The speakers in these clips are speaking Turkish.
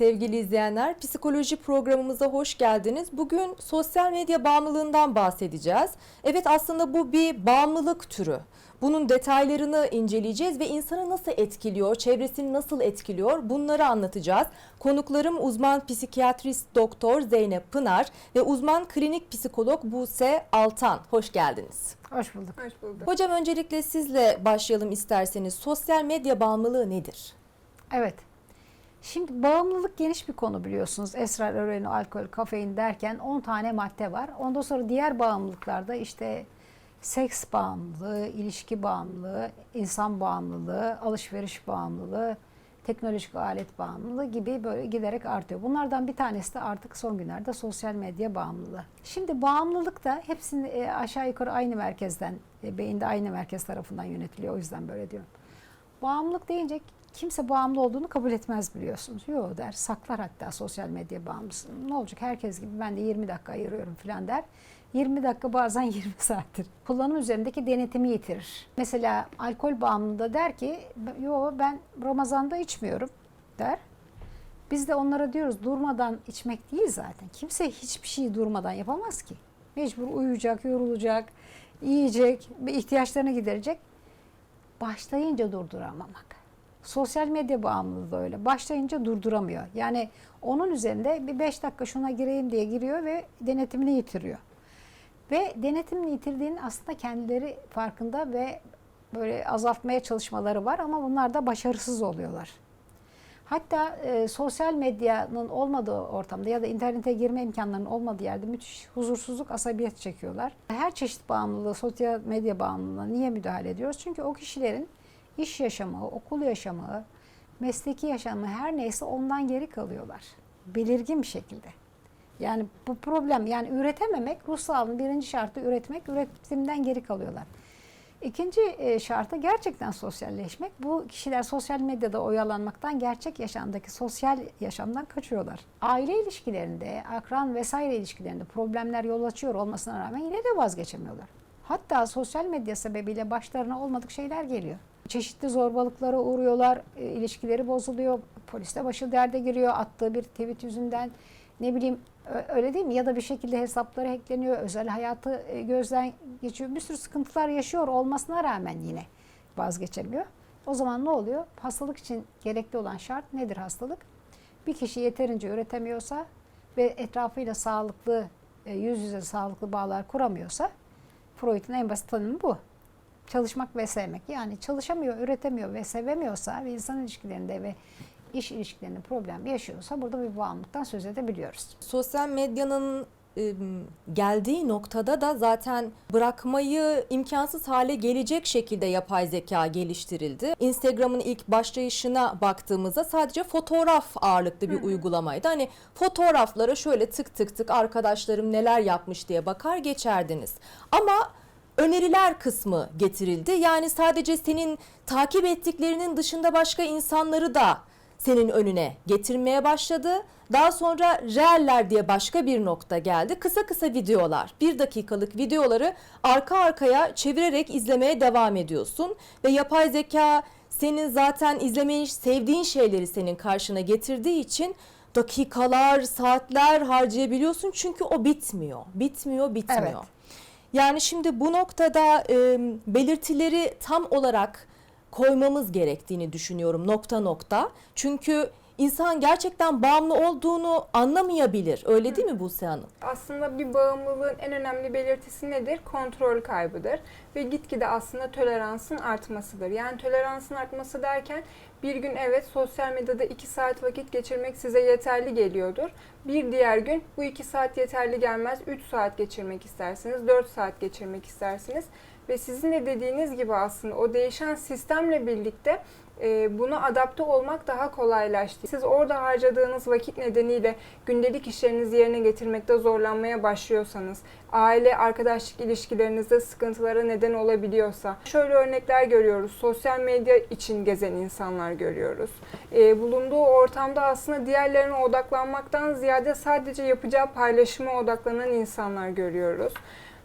sevgili izleyenler. Psikoloji programımıza hoş geldiniz. Bugün sosyal medya bağımlılığından bahsedeceğiz. Evet aslında bu bir bağımlılık türü. Bunun detaylarını inceleyeceğiz ve insanı nasıl etkiliyor, çevresini nasıl etkiliyor bunları anlatacağız. Konuklarım uzman psikiyatrist doktor Zeynep Pınar ve uzman klinik psikolog Buse Altan. Hoş geldiniz. Hoş bulduk. Hoş bulduk. Hocam öncelikle sizle başlayalım isterseniz. Sosyal medya bağımlılığı nedir? Evet. Şimdi bağımlılık geniş bir konu biliyorsunuz. Esrar, öğreni, alkol, kafein derken 10 tane madde var. Ondan sonra diğer bağımlılıklarda işte seks bağımlılığı, ilişki bağımlılığı, insan bağımlılığı, alışveriş bağımlılığı, teknolojik alet bağımlılığı gibi böyle giderek artıyor. Bunlardan bir tanesi de artık son günlerde sosyal medya bağımlılığı. Şimdi bağımlılık da hepsini e, aşağı yukarı aynı merkezden, e, beyinde aynı merkez tarafından yönetiliyor. O yüzden böyle diyorum. Bağımlılık deyince kimse bağımlı olduğunu kabul etmez biliyorsunuz. Yok der, saklar hatta sosyal medya bağımlısı. Ne olacak herkes gibi ben de 20 dakika ayırıyorum falan der. 20 dakika bazen 20 saattir. Kullanım üzerindeki denetimi yitirir. Mesela alkol bağımlı da der ki yo ben Ramazan'da içmiyorum der. Biz de onlara diyoruz durmadan içmek değil zaten. Kimse hiçbir şeyi durmadan yapamaz ki. Mecbur uyuyacak, yorulacak, yiyecek, ihtiyaçlarını giderecek. Başlayınca durduramamak. Sosyal medya bağımlılığı da öyle. Başlayınca durduramıyor. Yani onun üzerinde bir 5 dakika şuna gireyim diye giriyor ve denetimini yitiriyor. Ve denetimini yitirdiğinin aslında kendileri farkında ve böyle azaltmaya çalışmaları var ama bunlar da başarısız oluyorlar. Hatta e, sosyal medyanın olmadığı ortamda ya da internete girme imkanlarının olmadığı yerde müthiş huzursuzluk, asabiyet çekiyorlar. Her çeşit bağımlılığı, sosyal medya bağımlılığına niye müdahale ediyoruz? Çünkü o kişilerin iş yaşamı, okul yaşamı, mesleki yaşamı her neyse ondan geri kalıyorlar. Belirgin bir şekilde. Yani bu problem yani üretememek ruh birinci şartı üretmek, üretimden geri kalıyorlar. İkinci e, şartı gerçekten sosyalleşmek. Bu kişiler sosyal medyada oyalanmaktan gerçek yaşamdaki sosyal yaşamdan kaçıyorlar. Aile ilişkilerinde, akran vesaire ilişkilerinde problemler yol açıyor olmasına rağmen yine de vazgeçemiyorlar. Hatta sosyal medya sebebiyle başlarına olmadık şeyler geliyor. Çeşitli zorbalıklara uğruyorlar, e, ilişkileri bozuluyor, poliste başı derde giriyor attığı bir tweet yüzünden. Ne bileyim öyle değil mi? Ya da bir şekilde hesapları hackleniyor, özel hayatı e, gözden geçiyor. Bir sürü sıkıntılar yaşıyor olmasına rağmen yine vazgeçemiyor. O zaman ne oluyor? Hastalık için gerekli olan şart nedir hastalık? Bir kişi yeterince üretemiyorsa ve etrafıyla sağlıklı, e, yüz yüze sağlıklı bağlar kuramıyorsa Freud'un en basit tanımı bu. Çalışmak ve sevmek. Yani çalışamıyor, üretemiyor ve sevemiyorsa ve insan ilişkilerinde ve iş ilişkilerinde problem yaşıyorsa burada bir bağımlılıktan söz edebiliyoruz. Sosyal medyanın e, geldiği noktada da zaten bırakmayı imkansız hale gelecek şekilde yapay zeka geliştirildi. Instagram'ın ilk başlayışına baktığımızda sadece fotoğraf ağırlıklı bir uygulamaydı. Hani fotoğraflara şöyle tık tık tık arkadaşlarım neler yapmış diye bakar geçerdiniz. Ama öneriler kısmı getirildi. Yani sadece senin takip ettiklerinin dışında başka insanları da senin önüne getirmeye başladı. Daha sonra reeller diye başka bir nokta geldi. Kısa kısa videolar, bir dakikalık videoları arka arkaya çevirerek izlemeye devam ediyorsun. Ve yapay zeka senin zaten izlemeyi sevdiğin şeyleri senin karşına getirdiği için dakikalar, saatler harcayabiliyorsun. Çünkü o bitmiyor, bitmiyor, bitmiyor. Evet. Yani şimdi bu noktada e, belirtileri tam olarak koymamız gerektiğini düşünüyorum nokta nokta. Çünkü insan gerçekten bağımlı olduğunu anlamayabilir. Öyle değil mi Buse Hanım? Aslında bir bağımlılığın en önemli belirtisi nedir? Kontrol kaybıdır. Ve gitgide aslında toleransın artmasıdır. Yani toleransın artması derken bir gün evet sosyal medyada 2 saat vakit geçirmek size yeterli geliyordur. Bir diğer gün bu 2 saat yeterli gelmez. 3 saat geçirmek istersiniz, 4 saat geçirmek istersiniz. Ve sizin de dediğiniz gibi aslında o değişen sistemle birlikte e, buna adapte olmak daha kolaylaştı. Siz orada harcadığınız vakit nedeniyle gündelik işlerinizi yerine getirmekte zorlanmaya başlıyorsanız, aile arkadaşlık ilişkilerinizde sıkıntılara neden olabiliyorsa, şöyle örnekler görüyoruz. Sosyal medya için gezen insanlar görüyoruz. E, bulunduğu ortamda aslında diğerlerine odaklanmaktan ziyade sadece yapacağı paylaşıma odaklanan insanlar görüyoruz.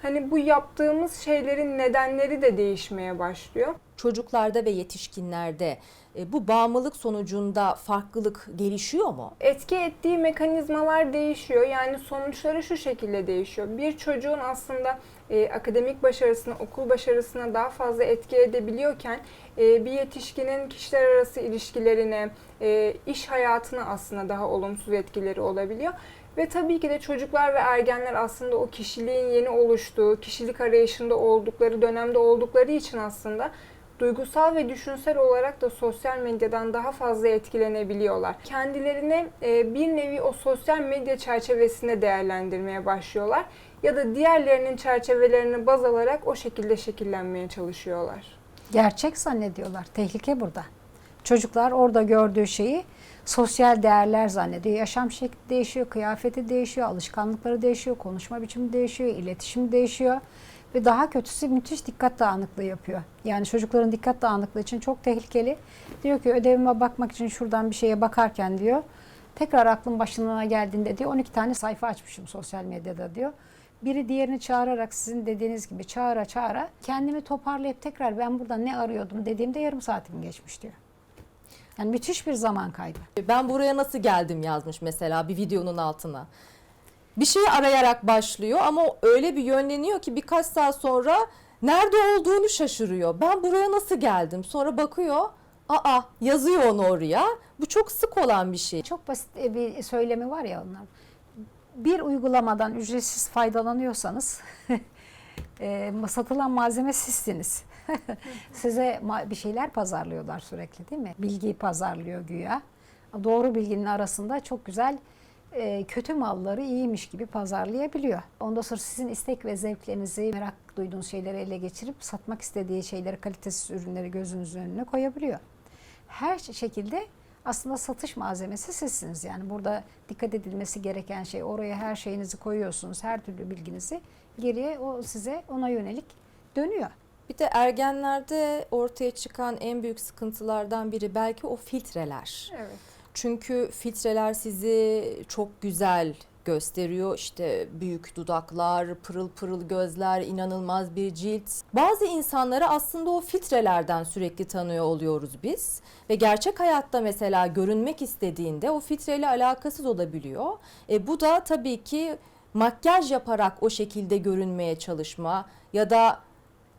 Hani bu yaptığımız şeylerin nedenleri de değişmeye başlıyor. Çocuklarda ve yetişkinlerde e, bu bağımlılık sonucunda farklılık gelişiyor mu? Etki ettiği mekanizmalar değişiyor. Yani sonuçları şu şekilde değişiyor. Bir çocuğun aslında e, akademik başarısına, okul başarısına daha fazla etki edebiliyorken e, bir yetişkinin kişiler arası ilişkilerine, e, iş hayatına aslında daha olumsuz etkileri olabiliyor. Ve tabii ki de çocuklar ve ergenler aslında o kişiliğin yeni oluştuğu, kişilik arayışında oldukları dönemde oldukları için aslında duygusal ve düşünsel olarak da sosyal medyadan daha fazla etkilenebiliyorlar. Kendilerini e, bir nevi o sosyal medya çerçevesinde değerlendirmeye başlıyorlar ya da diğerlerinin çerçevelerini baz alarak o şekilde şekillenmeye çalışıyorlar. Gerçek zannediyorlar. Tehlike burada. Çocuklar orada gördüğü şeyi sosyal değerler zannediyor. Yaşam şekli değişiyor, kıyafeti değişiyor, alışkanlıkları değişiyor, konuşma biçimi değişiyor, iletişim değişiyor. Ve daha kötüsü müthiş dikkat dağınıklığı yapıyor. Yani çocukların dikkat dağınıklığı için çok tehlikeli. Diyor ki ödevime bakmak için şuradan bir şeye bakarken diyor. Tekrar aklım başına geldiğinde diyor 12 tane sayfa açmışım sosyal medyada diyor. Biri diğerini çağırarak sizin dediğiniz gibi çağıra çağıra kendimi toparlayıp tekrar ben burada ne arıyordum dediğimde yarım saatim geçmiş diyor. Yani müthiş bir zaman kaybı. Ben buraya nasıl geldim yazmış mesela bir videonun altına. Bir şeyi arayarak başlıyor ama öyle bir yönleniyor ki birkaç saat sonra nerede olduğunu şaşırıyor. Ben buraya nasıl geldim? Sonra bakıyor, aa yazıyor onu oraya. Bu çok sık olan bir şey. Çok basit bir söylemi var ya onlar. Bir uygulamadan ücretsiz faydalanıyorsanız e, satılan malzeme sizsiniz. Size bir şeyler pazarlıyorlar sürekli değil mi? Bilgiyi pazarlıyor güya. Doğru bilginin arasında çok güzel e, kötü malları iyiymiş gibi pazarlayabiliyor. Ondan sonra sizin istek ve zevklerinizi, merak duyduğunuz şeyleri ele geçirip satmak istediği şeyleri, kalitesiz ürünleri gözünüzün önüne koyabiliyor. Her şekilde aslında satış malzemesi sizsiniz. Yani burada dikkat edilmesi gereken şey oraya her şeyinizi koyuyorsunuz, her türlü bilginizi geriye o size ona yönelik dönüyor. Bir de ergenlerde ortaya çıkan en büyük sıkıntılardan biri belki o filtreler. Evet. Çünkü filtreler sizi çok güzel gösteriyor. İşte büyük dudaklar, pırıl pırıl gözler, inanılmaz bir cilt. Bazı insanları aslında o filtrelerden sürekli tanıyor oluyoruz biz. Ve gerçek hayatta mesela görünmek istediğinde o filtreyle alakasız olabiliyor. E, bu da tabii ki makyaj yaparak o şekilde görünmeye çalışma ya da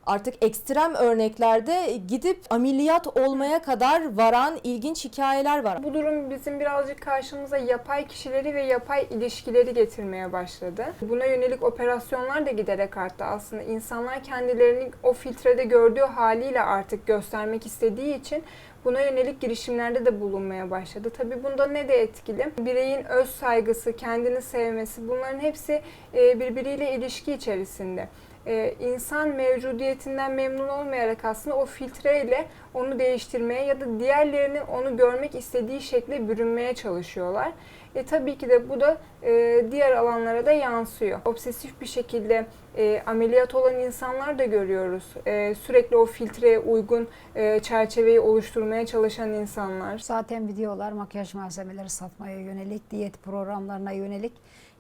artık ekstrem örneklerde gidip ameliyat olmaya kadar varan ilginç hikayeler var. Bu durum bizim birazcık karşımıza yapay kişileri ve yapay ilişkileri getirmeye başladı. Buna yönelik operasyonlar da giderek arttı aslında. İnsanlar kendilerini o filtrede gördüğü haliyle artık göstermek istediği için buna yönelik girişimlerde de bulunmaya başladı. Tabii bunda ne de etkili? Bireyin öz saygısı, kendini sevmesi bunların hepsi e, birbiriyle ilişki içerisinde e, insan mevcudiyetinden memnun olmayarak aslında o filtreyle onu değiştirmeye ya da diğerlerinin onu görmek istediği şekle bürünmeye çalışıyorlar. E, tabii ki de bu da e, diğer alanlara da yansıyor. Obsesif bir şekilde e, ameliyat olan insanlar da görüyoruz. E, sürekli o filtreye uygun e, çerçeveyi oluşturmaya çalışan insanlar. Zaten videolar makyaj malzemeleri satmaya yönelik, diyet programlarına yönelik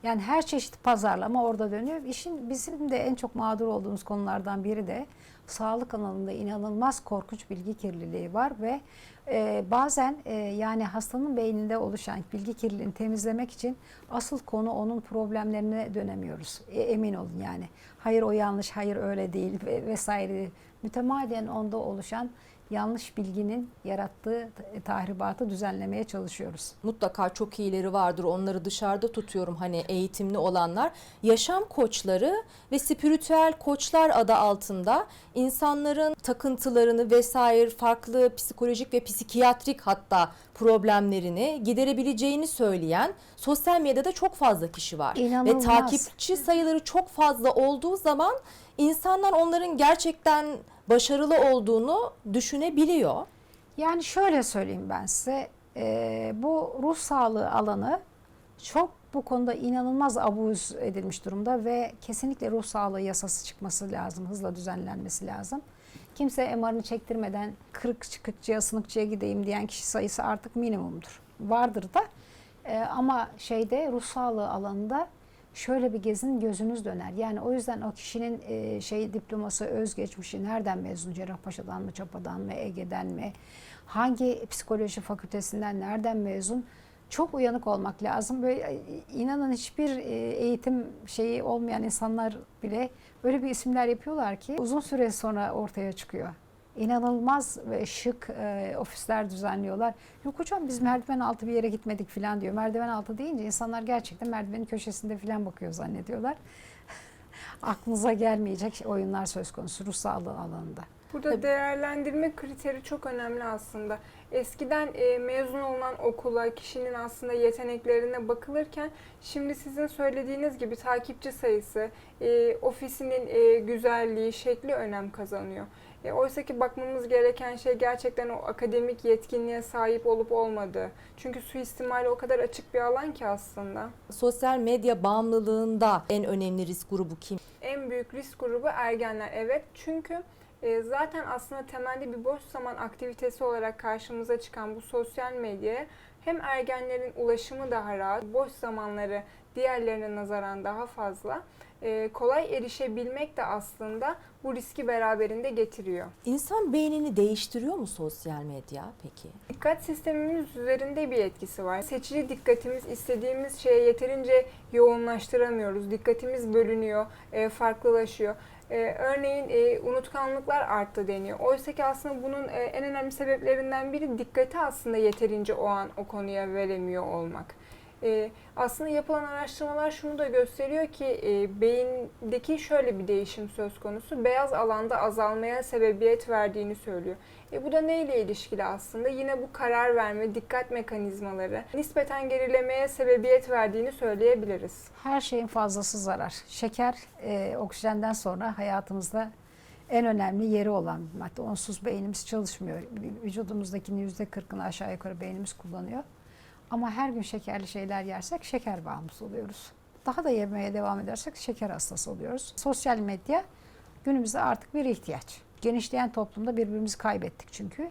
yani her çeşit pazarlama orada dönüyor. İşin bizim de en çok mağdur olduğumuz konulardan biri de sağlık alanında inanılmaz korkunç bilgi kirliliği var ve e, bazen e, yani hastanın beyninde oluşan bilgi kirliliğini temizlemek için asıl konu onun problemlerine dönemiyoruz. E, emin olun yani. Hayır o yanlış, hayır öyle değil ve, vesaire. Mütemadiyen onda oluşan yanlış bilginin yarattığı tahribatı düzenlemeye çalışıyoruz. Mutlaka çok iyileri vardır. Onları dışarıda tutuyorum hani eğitimli olanlar. Yaşam koçları ve spiritüel koçlar adı altında insanların takıntılarını vesaire farklı psikolojik ve psikiyatrik hatta problemlerini giderebileceğini söyleyen sosyal medyada çok fazla kişi var. İnanılmaz. Ve takipçi sayıları çok fazla olduğu zaman insanlar onların gerçekten başarılı olduğunu düşünebiliyor. Yani şöyle söyleyeyim ben size, e, bu ruh sağlığı alanı çok bu konuda inanılmaz abuz edilmiş durumda ve kesinlikle ruh sağlığı yasası çıkması lazım, hızla düzenlenmesi lazım. Kimse MR'ını çektirmeden kırık çıkıkçıya, sınıkçıya gideyim diyen kişi sayısı artık minimumdur. Vardır da E, ama şeyde ruh sağlığı alanında şöyle bir gezin gözünüz döner. Yani o yüzden o kişinin e, şey diploması, özgeçmişi nereden mezun? Cerrahpaşa'dan mı, Çapa'dan mı, Ege'den mi? Hangi psikoloji fakültesinden nereden mezun? Çok uyanık olmak lazım. Böyle e, inanın hiçbir e, eğitim şeyi olmayan insanlar bile öyle bir isimler yapıyorlar ki uzun süre sonra ortaya çıkıyor. İnanılmaz ve şık e, ofisler düzenliyorlar. Yok hocam biz merdiven altı bir yere gitmedik falan diyor. Merdiven altı deyince insanlar gerçekten merdivenin köşesinde falan bakıyor zannediyorlar. Aklınıza gelmeyecek oyunlar söz konusu ruh sağlığı alanında. Burada Tabii. değerlendirme kriteri çok önemli aslında. Eskiden e, mezun olunan okula, kişinin aslında yeteneklerine bakılırken şimdi sizin söylediğiniz gibi takipçi sayısı, e, ofisinin e, güzelliği, şekli önem kazanıyor. E, Oysa ki bakmamız gereken şey gerçekten o akademik yetkinliğe sahip olup olmadığı. Çünkü suistimali o kadar açık bir alan ki aslında. Sosyal medya bağımlılığında en önemli risk grubu kim? En büyük risk grubu ergenler. Evet çünkü e, zaten aslında temelde bir boş zaman aktivitesi olarak karşımıza çıkan bu sosyal medyaya hem ergenlerin ulaşımı daha rahat, boş zamanları diğerlerine nazaran daha fazla, e, kolay erişebilmek de aslında bu riski beraberinde getiriyor. İnsan beynini değiştiriyor mu sosyal medya peki? Dikkat sistemimiz üzerinde bir etkisi var. Seçici dikkatimiz istediğimiz şeye yeterince yoğunlaştıramıyoruz. Dikkatimiz bölünüyor, e, farklılaşıyor. E, örneğin e, unutkanlıklar arttı deniyor. Oysa ki aslında bunun e, en önemli sebeplerinden biri dikkati aslında yeterince o an o konuya veremiyor olmak. E, aslında yapılan araştırmalar şunu da gösteriyor ki e, beyindeki şöyle bir değişim söz konusu. Beyaz alanda azalmaya sebebiyet verdiğini söylüyor. E, bu da neyle ilişkili aslında? Yine bu karar verme, dikkat mekanizmaları nispeten gerilemeye sebebiyet verdiğini söyleyebiliriz. Her şeyin fazlası zarar. Şeker e, oksijenden sonra hayatımızda en önemli yeri olan madde. Onsuz beynimiz çalışmıyor. Vücudumuzdakinin yüzde kırkını aşağı yukarı beynimiz kullanıyor. Ama her gün şekerli şeyler yersek şeker bağımlısı oluyoruz. Daha da yemeye devam edersek şeker hastası oluyoruz. Sosyal medya günümüzde artık bir ihtiyaç. Genişleyen toplumda birbirimizi kaybettik çünkü.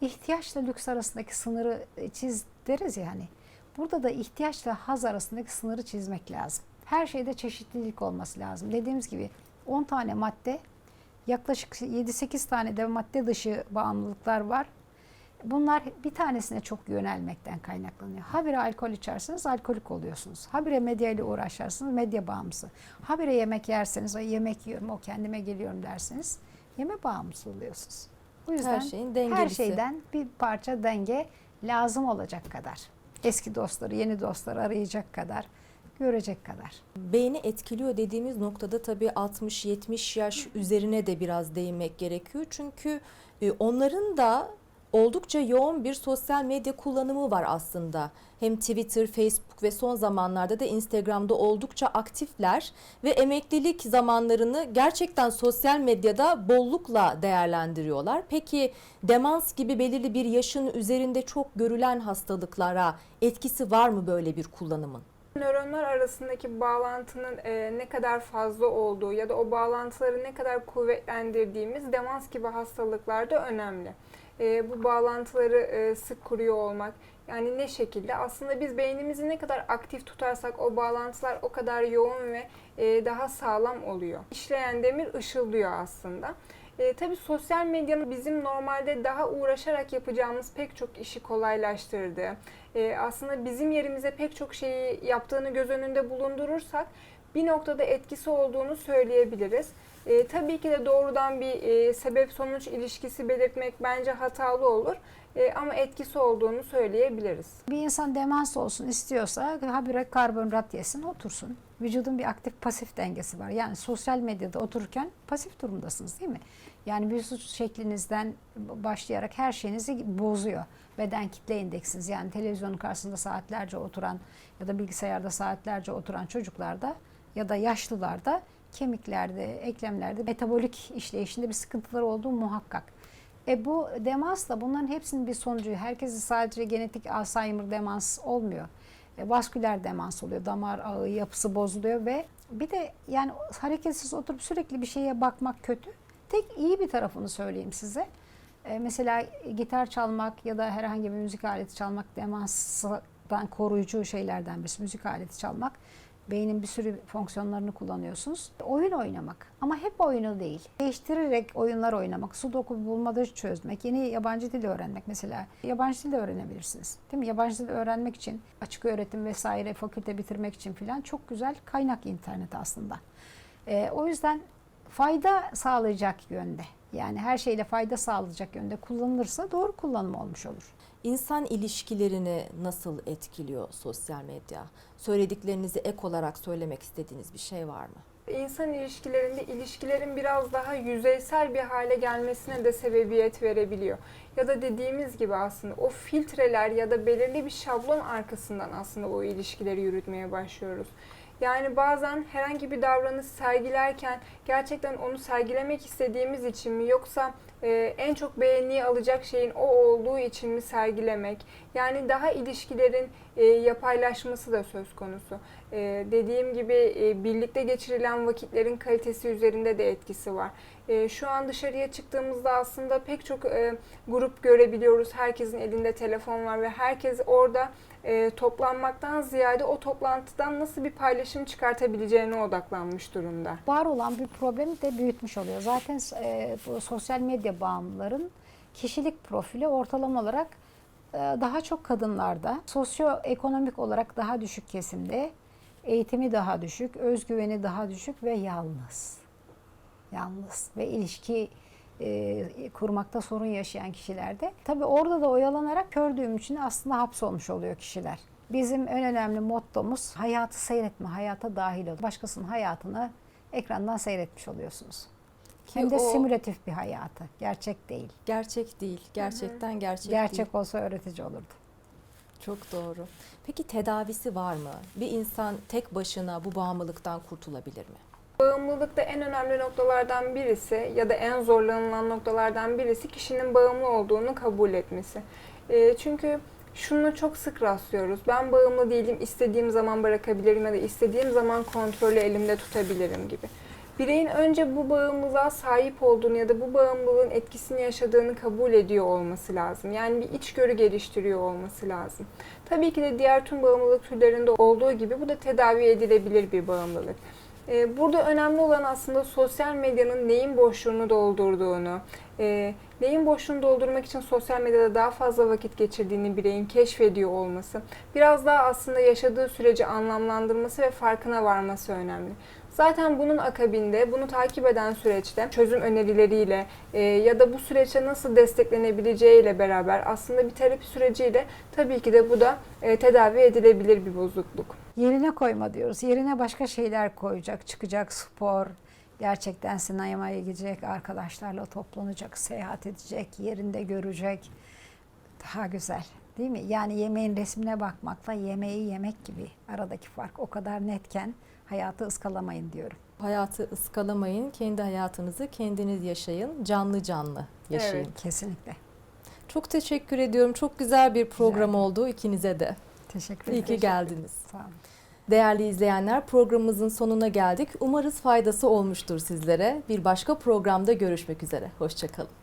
İhtiyaçla lüks arasındaki sınırı çiz deriz ya hani. Burada da ihtiyaçla haz arasındaki sınırı çizmek lazım. Her şeyde çeşitlilik olması lazım. Dediğimiz gibi 10 tane madde, yaklaşık 7-8 tane de madde dışı bağımlılıklar var. Bunlar bir tanesine çok yönelmekten kaynaklanıyor. Habire alkol içerseniz alkolik oluyorsunuz. Habire medya ile uğraşarsınız medya bağımlısı. Habire yemek yerseniz "Ay yemek yiyorum o kendime geliyorum derseniz yeme bağımlısı oluyorsunuz. O yüzden Her şeyin dengelisi. her şeyden bir parça denge lazım olacak kadar. Eski dostları, yeni dostları arayacak kadar, görecek kadar. Beyni etkiliyor dediğimiz noktada tabii 60-70 yaş üzerine de biraz değinmek gerekiyor. Çünkü e, onların da oldukça yoğun bir sosyal medya kullanımı var aslında. Hem Twitter, Facebook ve son zamanlarda da Instagram'da oldukça aktifler ve emeklilik zamanlarını gerçekten sosyal medyada bollukla değerlendiriyorlar. Peki demans gibi belirli bir yaşın üzerinde çok görülen hastalıklara etkisi var mı böyle bir kullanımın? Nöronlar arasındaki bağlantının e, ne kadar fazla olduğu ya da o bağlantıları ne kadar kuvvetlendirdiğimiz demans gibi hastalıklarda önemli. E, bu bağlantıları e, sık kuruyor olmak yani ne şekilde aslında biz beynimizi ne kadar aktif tutarsak o bağlantılar o kadar yoğun ve e, daha sağlam oluyor. İşleyen demir ışıldıyor aslında. E, tabii sosyal medyanın bizim normalde daha uğraşarak yapacağımız pek çok işi kolaylaştırdı. E, aslında bizim yerimize pek çok şeyi yaptığını göz önünde bulundurursak bir noktada etkisi olduğunu söyleyebiliriz. E, tabii ki de doğrudan bir e, sebep sonuç ilişkisi belirtmek bence hatalı olur. E, ama etkisi olduğunu söyleyebiliriz. Bir insan demans olsun istiyorsa habire karbonhidrat yesin otursun. Vücudun bir aktif pasif dengesi var. Yani sosyal medyada otururken pasif durumdasınız değil mi? Yani vücut şeklinizden başlayarak her şeyinizi bozuyor. Beden kitle indeksiniz yani televizyonun karşısında saatlerce oturan ya da bilgisayarda saatlerce oturan çocuklarda ya da yaşlılarda kemiklerde, eklemlerde metabolik işleyişinde bir sıkıntılar olduğu muhakkak. E bu demans da bunların hepsinin bir sonucu. Herkesi sadece genetik Alzheimer demans olmuyor. E, vasküler demans oluyor. Damar ağı yapısı bozuluyor ve bir de yani hareketsiz oturup sürekli bir şeye bakmak kötü. Tek iyi bir tarafını söyleyeyim size. E, mesela gitar çalmak ya da herhangi bir müzik aleti çalmak demansdan koruyucu şeylerden birisi müzik aleti çalmak Beynin bir sürü fonksiyonlarını kullanıyorsunuz. Oyun oynamak ama hep oyunu değil. Değiştirerek oyunlar oynamak, sudoku bulmaca çözmek, yeni yabancı dil öğrenmek mesela. Yabancı dil de öğrenebilirsiniz. Değil mi? Yabancı dil öğrenmek için, açık öğretim vesaire, fakülte bitirmek için filan çok güzel kaynak internet aslında. Ee, o yüzden fayda sağlayacak yönde. Yani her şeyle fayda sağlayacak yönde kullanılırsa doğru kullanım olmuş olur. İnsan ilişkilerini nasıl etkiliyor sosyal medya? Söylediklerinizi ek olarak söylemek istediğiniz bir şey var mı? İnsan ilişkilerinde ilişkilerin biraz daha yüzeysel bir hale gelmesine de sebebiyet verebiliyor. Ya da dediğimiz gibi aslında o filtreler ya da belirli bir şablon arkasından aslında o ilişkileri yürütmeye başlıyoruz. Yani bazen herhangi bir davranış sergilerken gerçekten onu sergilemek istediğimiz için mi yoksa e, en çok beğeniyi alacak şeyin o olduğu için mi sergilemek? Yani daha ilişkilerin e, yapaylaşması da söz konusu. E, dediğim gibi e, birlikte geçirilen vakitlerin kalitesi üzerinde de etkisi var. E, şu an dışarıya çıktığımızda aslında pek çok e, grup görebiliyoruz. Herkesin elinde telefon var ve herkes orada e, toplanmaktan ziyade o toplantıdan nasıl bir paylaşım çıkartabileceğine odaklanmış durumda. var olan bir problemi de büyütmüş oluyor. Zaten e, bu sosyal medya bağımlıların kişilik profili ortalama olarak e, daha çok kadınlarda, sosyoekonomik olarak daha düşük kesimde, eğitimi daha düşük, özgüveni daha düşük ve yalnız. Yalnız ve ilişki e, kurmakta sorun yaşayan kişilerde. Tabii orada da oyalanarak kör düğüm için aslında hapsolmuş oluyor kişiler. Bizim en önemli mottomuz hayatı seyretme, hayata dahil ol. Başkasının hayatını ekrandan seyretmiş oluyorsunuz. Ki Hem de o simülatif bir hayatı, gerçek değil. gerçek değil. Gerçekten gerçek, Gerçek değil. olsa öğretici olurdu. Çok doğru. Peki tedavisi var mı? Bir insan tek başına bu bağımlılıktan kurtulabilir mi? Bağımlılıkta en önemli noktalardan birisi ya da en zorlanılan noktalardan birisi kişinin bağımlı olduğunu kabul etmesi. E, çünkü şunu çok sık rastlıyoruz. Ben bağımlı değilim, istediğim zaman bırakabilirim ya da istediğim zaman kontrolü elimde tutabilirim gibi. Bireyin önce bu bağımlılığa sahip olduğunu ya da bu bağımlılığın etkisini yaşadığını kabul ediyor olması lazım. Yani bir içgörü geliştiriyor olması lazım. Tabii ki de diğer tüm bağımlılık türlerinde olduğu gibi bu da tedavi edilebilir bir bağımlılık. Ee, Burada önemli olan aslında sosyal medyanın neyin boşluğunu doldurduğunu, e, neyin boşluğunu doldurmak için sosyal medyada daha fazla vakit geçirdiğini bireyin keşfediyor olması, biraz daha aslında yaşadığı süreci anlamlandırması ve farkına varması önemli. Zaten bunun akabinde, bunu takip eden süreçte çözüm önerileriyle e, ya da bu süreçte nasıl desteklenebileceğiyle beraber aslında bir terapi süreciyle tabii ki de bu da e, tedavi edilebilir bir bozukluk. Yerine koyma diyoruz. Yerine başka şeyler koyacak, çıkacak spor, gerçekten sinemaya gidecek, arkadaşlarla toplanacak, seyahat edecek, yerinde görecek. Daha güzel değil mi? Yani yemeğin resmine bakmakla yemeği yemek gibi aradaki fark o kadar netken hayatı ıskalamayın diyorum. Hayatı ıskalamayın, kendi hayatınızı kendiniz yaşayın, canlı canlı yaşayın. Evet. Kesinlikle. Çok teşekkür ediyorum. Çok güzel bir program ederim. oldu ikinize de. Teşekkür İyi ederim. ki geldiniz. Sağ olun. Değerli izleyenler programımızın sonuna geldik. Umarız faydası olmuştur sizlere. Bir başka programda görüşmek üzere. Hoşçakalın.